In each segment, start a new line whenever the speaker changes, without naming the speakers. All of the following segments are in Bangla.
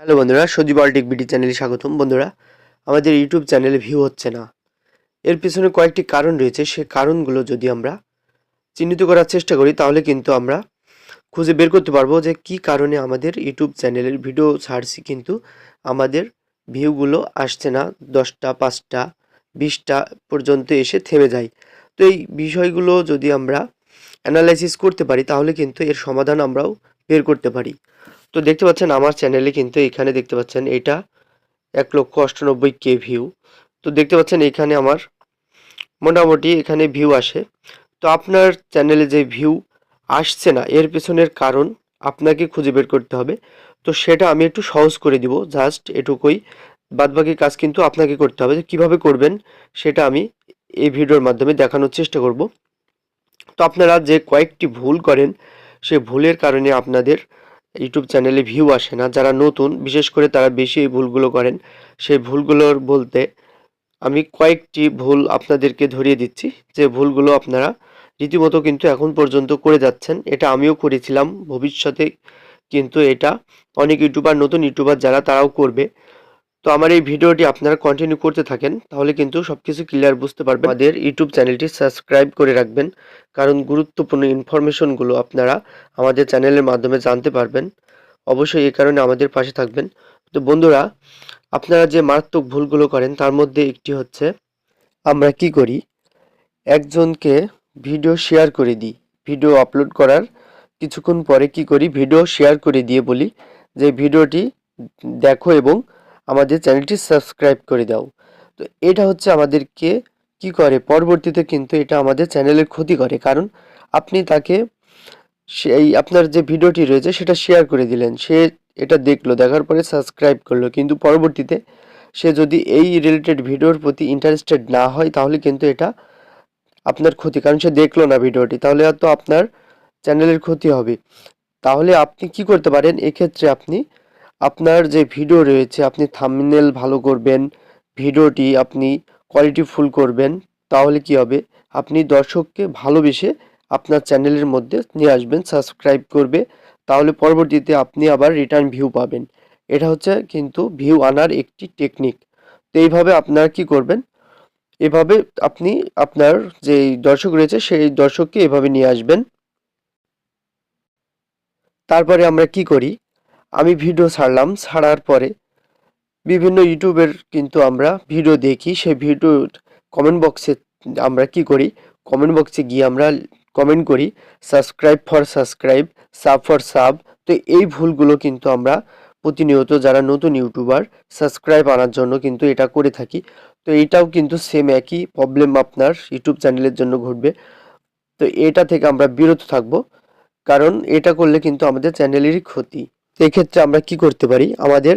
হ্যালো বন্ধুরা, সজীব অলটেক বিডি চ্যানেলে স্বাগতম। বন্ধুরা, আমাদের ইউটিউব চ্যানেলে ভিউ হচ্ছে না। এর পিছনে কয়েকটি কারণ রয়েছে। সে কারণগুলো যদি আমরা চিহ্নিত করার চেষ্টা করি, তাহলে কিন্তু আমরা খুঁজে বের করতে পারব যে কি কারণে আমাদের ইউটিউব চ্যানেলের ভিডিও ছাড়ছি, কিন্তু আমাদের ভিউগুলো আসছে না। দশটা, পাঁচটা, বিশটা পর্যন্ত এসে থেমে যায়। তো এই বিষয়গুলো যদি আমরা অ্যানালাইসিস করতে পারি, তাহলে কিন্তু এর সমাধান আমরাও বের করতে পারি। তো দেখতে পাচ্ছেন আমার চ্যানেলে কিন্তু এখানে দেখতে পাচ্ছেন এটা এক লক্ষ অষ্টানব্বই কে ভিউ তো দেখতে পাচ্ছেন এখানে আমার মোটামুটি এখানে ভিউ আসে। তো আপনার চ্যানেলে যে ভিউ আসছে না, এর পেছনের কারণ আপনাকে খুঁজে বের করতে হবে। তো সেটা আমি একটু সহজ করে দিব জাস্ট এটুকুই। বাদবাকি কাজ কিন্তু আপনাকে করতে হবে কীভাবে করবেন সেটা আমি এই ভিডিওর মাধ্যমে দেখানোর চেষ্টা করব। তো আপনারা যে কয়েকটি ভুল করেন, সে ভুলের কারণে আপনাদের ইউটিউব চ্যানেলে ভিউ আসে না। যারা নতুন, বিশেষ করে তারা বেশি এই ভুলগুলো করেন, সেই ভুলগুলোর বলতে আমি কয়েকটি ভুল আপনাদেরকে ধরিয়ে দিচ্ছি। যে ভুলগুলো আপনারা রীতিমতো কিন্তু এখন পর্যন্ত করে যাচ্ছেন, এটা আমিও করেছিলাম। ভবিষ্যতে কিন্তু এটা অনেক ইউটিউবার, নতুন ইউটিউবার যারা, তারাও করবে। তো আমার এই ভিডিওটি আপনারা কন্টিনিউ করতে থাকেন, তাহলে কিন্তু সব কিছু ক্লিয়ার বুঝতে পারবেন। আমাদের ইউটিউব চ্যানেলটি সাবস্ক্রাইব করে রাখবেন, কারণ গুরুত্বপূর্ণ ইনফরমেশনগুলো আপনারা আমাদের চ্যানেলের মাধ্যমে জানতে পারবেন। অবশ্যই এই কারণে আমাদের পাশে থাকবেন। তো বন্ধুরা, আপনারা যে মারাত্মক ভুলগুলো করেন, তার মধ্যে একটি হচ্ছে, আমরা কি করি? একজনকে ভিডিও শেয়ার করে দিই। ভিডিও আপলোড করার কিছুক্ষণ পরে কি করি? ভিডিও শেয়ার করে দিয়ে বলি যে ভিডিওটি দেখো এবং আমাদের চ্যানেলটি সাবস্ক্রাইব করে দাও। তো এটা হচ্ছে আমাদেরকে কি করে? পরবর্তীতে কিন্তু এটা আমাদের চ্যানেলের ক্ষতি করে। কারণ আপনি তাকে সেই আপনার যে ভিডিওটি রয়েছে সেটা শেয়ার করে দিলেন। সে এটা দেখল, দেখার পরে সাবস্ক্রাইব করল। কিন্তু পরবর্তীতে সে যদি এই রিলেটেড ভিডিওর প্রতি ইন্টারেস্টেড না হয়, তাহলে কিন্তু এটা আপনার ক্ষতি। কারণ সে দেখল না ভিডিওটি, তাহলে তো আপনার চ্যানেলের ক্ষতি হবে। তাহলে আপনি কি করতে পারেন? এক্ষেত্রে আপনি আপনার যে ভিডিও রয়েছে, আপনি থাম্বনেল ভালো করবেন ভিডিওটি আপনি কোয়ালিটি ফুল করবেন, তাহলে কি হবে? আপনি দর্শককে ভালোবেসে আপনার চ্যানেলের মধ্যে নিয়ে আসবেন সাবস্ক্রাইব করবে, তাহলে পরবর্তীতে আপনি আবার রিটার্ন ভিউ পাবেন। এটা হচ্ছে কিন্তু ভিউ আনার একটি টেকনিক তো এইভাবে আপনারা কি করবেন? এভাবে আপনি আপনার যে দর্শক রয়েছে, সেই দর্শককে এভাবে নিয়ে আসবেন। তারপরে আমরা কি করি? আমি ভিডিও ছাড়লাম, ছাড়ার পরে বিভিন্ন ইউটিউবের কিন্তু আমরা ভিডিও দেখি। সেই ভিডিও কমেন্ট বক্সে আমরা কি করি? কমেন্ট বক্সে গিয়ে আমরা কমেন্ট করি subscribe for subscribe sub for sub তো এই ভুলগুলো কিন্তু আমরা প্রতিনিয়ত যারা নতুন ইউটিউবার সাবস্ক্রাইব আনার জন্য কিন্তু এটা করে থাকি। তো এটাও কিন্তু সেম একই প্রবলেম আপনার ইউটিউব চ্যানেলের জন্য ঘটবে। তো এটা থেকে আমরা বিরত থাকব। কারণ এটা করলে কিন্তু আমাদের চ্যানেলেরই ক্ষতি। এক্ষেত্রে আমরা কি করতে পারি? আমাদের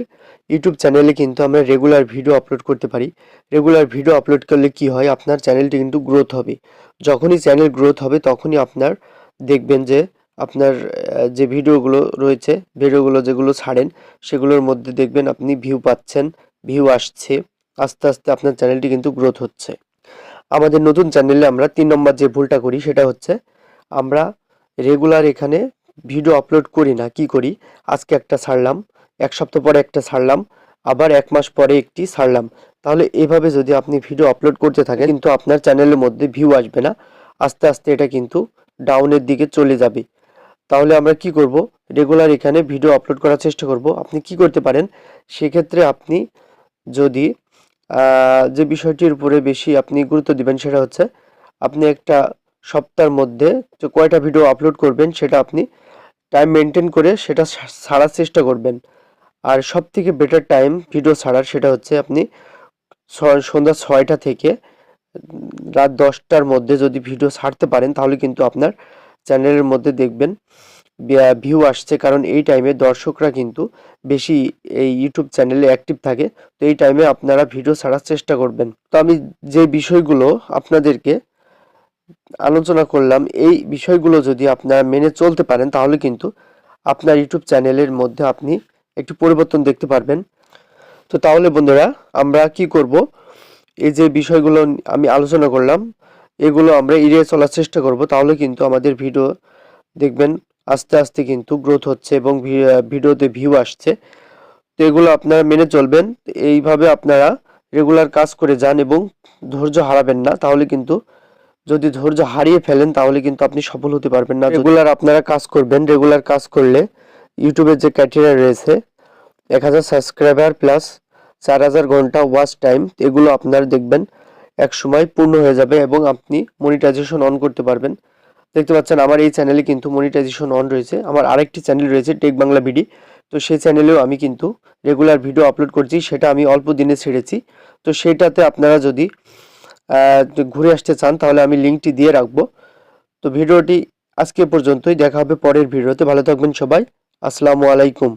ইউটিউব চ্যানেলে কিন্তু আমরা রেগুলার ভিডিও আপলোড করতে পারি। রেগুলার ভিডিও আপলোড করলে কি হয়? আপনার চ্যানেলটি কিন্তু গ্রোথ হবে। যখনই চ্যানেল গ্রোথ হবে, তখনই আপনার দেখবেন যে আপনার যে ভিডিওগুলো রয়েছে ভিডিওগুলো যেগুলো ছাড়েন, সেগুলোর মধ্যে দেখবেন আপনি ভিউ পাচ্ছেন ভিউ আসছে, আস্তে আস্তে আপনার চ্যানেলটি কিন্তু গ্রোথ হচ্ছে। আমাদের নতুন চ্যানেলে আমরা তিন নম্বর যে ভুলটা করি, সেটা হচ্ছে আমরা রেগুলার এখানে ভিডিও আপলোড করি না, কি করি? আজকে একটা ছাড়লাম, এক সপ্তাহ পরে একটা ছাড়লাম, আবার এক মাস পরে একটি ছাড়লাম। তাহলে এভাবে যদি আপনি ভিডিও আপলোড করতে থাকেন, কিন্তু আপনার চ্যানেলের মধ্যে ভিউ আসবে না, আস্তে আস্তে এটা কিন্তু ডাউনের দিকে চলে যাবে। তাহলে আমরা কি করব? রেগুলার এখানে ভিডিও আপলোড করার চেষ্টা করব। আপনি কি করতে পারেন? সেক্ষেত্রে আপনি যদি যে বিষয়টির উপরে বেশি আপনি গুরুত্ব দিবেন সেটা হচ্ছে, আপনি একটা সপ্তাহের মধ্যে যে কয়টা ভিডিও আপলোড করবেন সেটা আপনি টাইম মেনটেন করে সেটা ছাড়ার চেষ্টা করবেন। আর সব থেকে বেটার টাইম ভিডিও ছাড়ার সেটা হচ্ছে আপনি সন্ধ্যা ছয়টা থেকে রাত দশটার মধ্যে যদি ভিডিও ছাড়তে পারেন, তাহলে কিন্তু আপনার চ্যানেলের মধ্যে দেখবেন ভিউ আসছে। কারণ এই টাইমে দর্শকরা কিন্তু বেশি এই ইউটিউব চ্যানেলে অ্যাক্টিভ থাকে। তো এই টাইমে আপনারা ভিডিও ছাড়ার চেষ্টা করবেন। তো আমি যে বিষয়গুলো আপনাদেরকে আলোচনা করলাম। এই বিষয়গুলো যদি আপনারা মেনে চলতে পারেন, তাহলে কিন্তু আপনার ইউটিউব চ্যানেলের মধ্যে আপনি একটু পরিবর্তন দেখতে পারবেন। তো তাহলে বন্ধুরা, আমরা কি করব? এই যে বিষয়গুলো আমি আলোচনা করলাম, এগুলো আমরা এড়িয়ে চলার চেষ্টা করব। তাহলে কিন্তু আমাদের ভিডিও দেখবেন, আস্তে আস্তে কিন্তু গ্রোথ হচ্ছে এবং ভিডিওতে ভিউ আসছে। তো এগুলো আপনারা মেনে চলবেন। এইভাবে আপনারা রেগুলার কাজ করে যান এবং ধৈর্য হারাবেন না। তাহলে কিন্তু যদি ধৈর্য হারিয়ে ফেলেন, তাহলে কিন্তু আপনি সফল হতে পারবেন না। রেগুলার আপনারা কাজ করবেন রেগুলার কাজ করলে ইউটিউবের যে ক্রাইটেরিয়া রয়েছে, এক হাজার সাবস্ক্রাইবার প্লাস চার হাজার ঘণ্টা ওয়াচ টাইম এগুলো আপনারা দেখবেন এক সময় পূর্ণ হয়ে যাবে এবং আপনি মনিটাইজেশন অন করতে পারবেন। দেখতে পাচ্ছেন আমার এই চ্যানেলে কিন্তু মনিটাইজেশন অন রয়েছে। আমার আরেকটি চ্যানেল রয়েছে টেক বাংলা বিডি তো সেই চ্যানেলেও আমি কিন্তু রেগুলার ভিডিও আপলোড করছি, সেটা আমি অল্প দিনে ছেড়েছি। তো সেটাতে আপনারা যদি ঘুরে আসতে চান, তাহলে আমি লিঙ্কটি দিয়ে রাখব। তো ভিডিওটি আজকে পর্যন্তই, দেখা হবে পরের ভিডিওতে। ভালো থাকবেন সবাই। আসসালামু আলাইকুম।